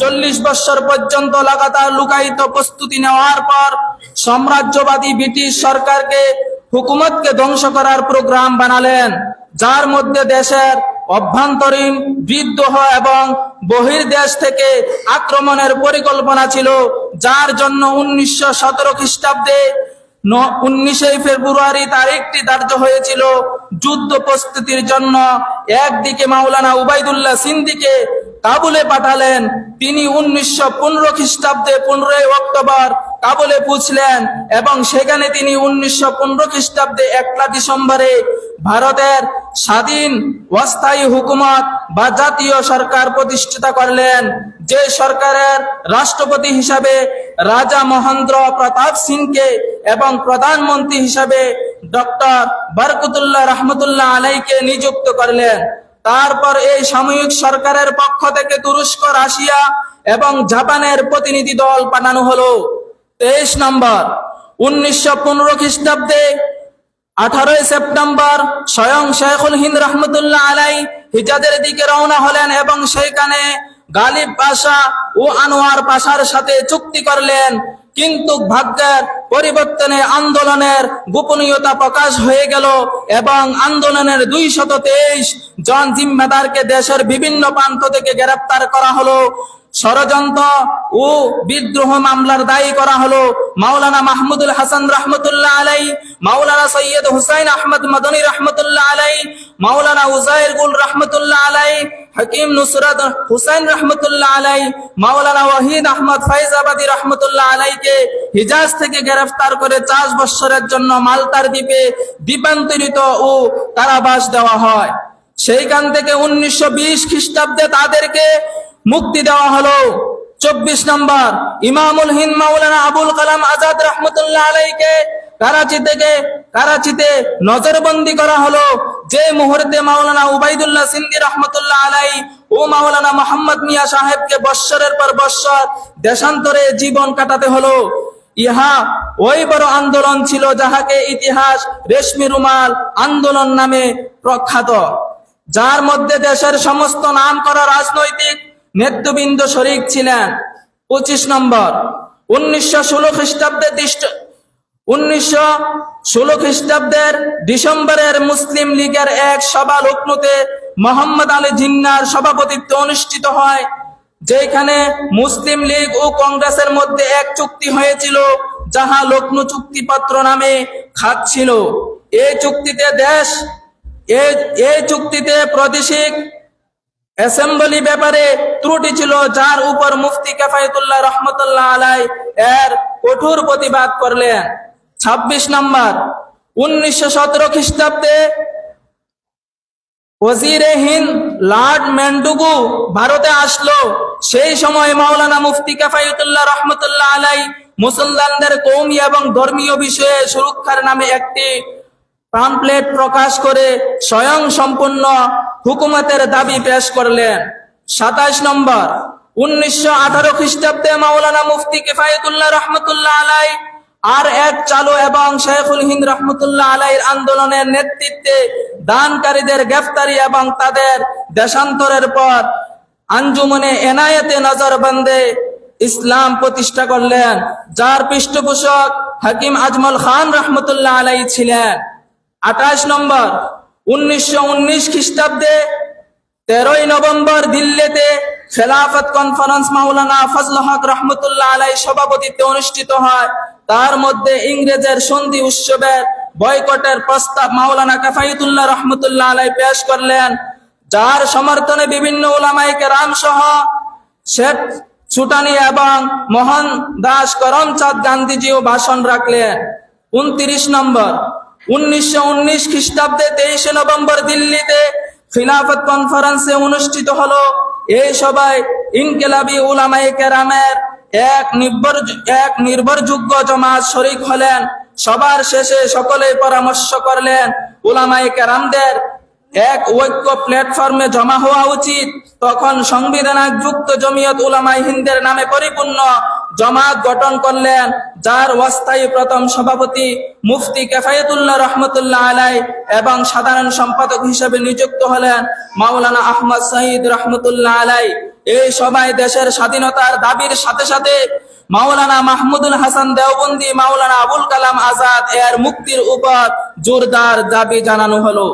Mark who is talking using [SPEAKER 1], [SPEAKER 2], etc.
[SPEAKER 1] চল্লিশ বৎসর পর্যন্ত লাগাতার লুকায়িত প্রস্তুতি নেওয়ার পর সাম্রাজ্যবাদী ব্রিটিশ সরকারকে হুকুমতকে ধ্বংস করার প্রোগ্রাম বানালেন, যার মধ্যে দেশের অভ্যন্তরীণ বিদ্রোহ এবং বহির্দেশ থেকে আক্রমণের পরিকল্পনা ছিল, যার জন্য উনিশশো সতেরো খ্রিস্টাব্দে উনিশে ফেব্রুয়ারি তারিখটি ধার্য হয়েছিল যুদ্ধ প্রস্তুতির জন্য। একদিকে মাওলানা উবাইদুল্লাহ সিন্দিকে পাঠালেন, তিনি উনিশশো পনেরো খ্রিস্টাব্দে পনেরোই অক্টোবর কাবুলে পুছলেন এবং সেখানে তিনি উনিশশো পনেরো খ্রিস্টাব্দে একলা ডিসেম্বরে ভারতের স্বাধীন অস্থায়ী হুকুমত বা জাতীয় সরকার প্রতিষ্ঠিত করলেন, যে সরকারের রাষ্ট্রপতি হিসাবে রাজা মহেন্দ্র প্রতাপ সিংকে এবং প্রধানমন্ত্রী হিসাবে ডক্টর বরকতুল্লাহ রহমতুল্লাহ আলাইকে নিযুক্ত করলেন। তারপর এই সাময়িক সরকারের পক্ষ থেকে তুরস্ক, রাশিয়া এবং জাপানের প্রতিনিধি দল পাঠানো হলো। তেইশ নম্বর, উনিশশো পনেরো খ্রিস্টাব্দে আঠারোই সেপ্টেম্বর স্বয়ং শেখুল হিন্দ রহমতুল্লাহ আলাই হিজাদের দিকে রওনা হলেন এবং সেইখানে গালিব পাশা ও আনোয়ার পাশার সাথে চুক্তি করলেন। কিন্তু ভাগ্যের পরিবর্তনে আন্দোলনের গোপনীয়তা প্রকাশ হয়ে গেল এবং আন্দোলনের দুই শত তেইশ জন জিম্মেদারকে দেশের বিভিন্ন প্রান্ত থেকে গ্রেপ্তার করা হলো। ষড়যন্ত্র ও বিদ্রোহ মামলার দায়ী করা হলো মাওলানা মাহমুদুল হাসান রহমতুল্লাহ আলাই, মাওলানা সৈয়দ হুসাইন আহমদ মদনী রহমতুল্লাহ আলাই, মাওলানা উজাইর গুল রহমতুল্লাহ আলাই, হাকিম নুসরত হুসাইন রহমতুল্লাহ আলাই, মাওলানা ওয়াহিদ আহমদ ফাইজাবাদী রহমতুল্লাহ আলাইকে হিজাজ থেকে গ্রেফতার করে চার বৎসরের জন্য মালতার দ্বীপে দ্বীপান্তরিত ও কারাবাস দেওয়া হয়। সেইখান থেকে উনিশশো বিশ খ্রিস্টাব্দে তাদেরকে মুক্তি দেওয়া হলো। চব্বিশ নম্বর, ইমামুল হিন্দ মাওলানা আবুল কালাম আজাদ রহমতুল্লাহ আলাইকে করাচি থেকে করাচিতে নজরবন্দি করা হলো। যে মুহূর্তে মাওলানা উবাইদুল্লাহ সিন্দি রহমতুল্লাহ আলাই ও মাওলানা মোহাম্মদ মিয়া সাহেবকে বৎসরের পর বৎসর দেশান্তরে জীবন কাটাতে হলো। ইহা ওই বড় আন্দোলন ছিল যাহাকে ইতিহাস রেশমি রুমাল আন্দোলন নামে প্রখ্যাত। যার মধ্যে দেশের সমস্ত নাম করা রাজনৈতিক নেতৃবৃন্দ শরিক ছিলেন। পঁচিশ নম্বর। উনিশশো ষোলো খ্রিস্টাব্দে উনিশশো ষোলো খ্রিস্টাব্দের ডিসেম্বরের মুসলিম লীগের এক সভা লক্ষ্ণৌতে মোহাম্মদ আলী জিন্নার সভাপতিত্ব অনুষ্ঠিত হয়, যেখানে মুসলিম লীগ ও কংগ্রেসের মধ্যে এক চুক্তি হয়েছিল, যাহা লক্ষ্ণৌ চুক্তিপত্র নামে খাচ্ছিল এই চুক্তিতে দেশ এই চুক্তিতে প্রাদেশিক অ্যাসেম্বলি ব্যাপারে ত্রুটি ছিল, যার উপর মুফতি কেফায়তুল্লাহ রহমতুল্লাহ আলাই এর কঠোর প্রতিবাদ করলেন। ২৬ নম্বর, উনিশশো সতেরো খ্রিস্টাব্দে ওজিরে হিন্দ লর্ড মেন্ডুগু ভারতে আসলো। সেই সময় মাওলানা মুফতি কাফায়তুল্লাহ রহমতুল্লাহ আলাই মুসলমানদের কৌমি এবং ধর্মীয় বিষয়ে সুরক্ষার নামে একটি পাম্পলেট প্রকাশ করে স্বয়ং সম্পূর্ণ হুকুমতের দাবি পেশ করলেন। সাতাশ নম্বর, উনিশশো আঠারো খ্রিস্টাব্দে মাওলানা মুফতি কিফায়তুল্লাহ রহমতুল্লাহ আলাই, আর এক চালু এবং শেখুল হিন্দ রহমতুল্লাহ আলাইর আন্দোলনের নেতৃত্বে দানকারীদের গ্রেফতারি এবং তাদের দেশান্তরের পর আঞ্জুমনে এনায়েতে নজরবন্দে ইসলাম প্রতিষ্ঠা করলেন, যার পৃষ্ঠপোষক হাকিম আজমল খান রহমতুল্লাহ আলাই ছিলেন। আঠাশ নম্বর উনিশশো উনিশ খ্রিস্টাব্দে তেরোই নভেম্বর দিল্লিতে খেলাফত কনফারেন্স মাওলানা ফজল হক রহমতুল্লাহ আলাই সভাপতিত্বে অনুষ্ঠিত হয়। তার মধ্যে ইংরেজের সন্ধি উৎসবের বয়কটের প্রস্তাব মাওলানা কাফাইতুল্লাহ রহমতুল্লাহ আলাই পেশ করলেন। যার সমর্থনে বিভিন্ন ওলামাইকে রাম সহ শেখ সুটানি এবং মোহন দাস করমচাঁদ গান্ধীজিও ভাষণ রাখলেন। উনত্রিশ নম্বর উনিশশো উনিশ খ্রিস্টাব্দে তেইশে নভেম্বর দিল্লিতে খিলাফত কনফারেন্সে অনুষ্ঠিত হলো। এই সভায় ইনকেলাবি উলামায়ে কেরামের এক নির্ভর এক নির্ভরযোগ্য জমাত শরিক হলেন। সবার শেষে সকলে পরামর্শ করলেন, উলামায়ে কেরামদের এক ঐক্য প্ল্যাটফর্মে জমা হওয়া উচিত। তখন সংবিধান যুক্ত জমিয়ত উলামাই হিন্দের নামে পরিপূর্ণ জমাত গঠন করলেন, যার অস্থায়ী প্রথম সভাপতি মুফতি কেফায়েতুল্লাহ রহমতুল্লাহ আলাই এবং সাধারণ সম্পাদক হিসেবে নিযুক্ত হলেন মাওলানা আহমদ শহীদ রহমতুল্লাহ আলাই। এই সবাই দেশের স্বাধীনতার দাবির সাথে সাথে মাওলানা মাহমুদুল হাসান দেওবন্দি মাওলানা আবুল কালাম আজাদ এর মুক্তির উপর জোরদার দাবি জানানো হলো।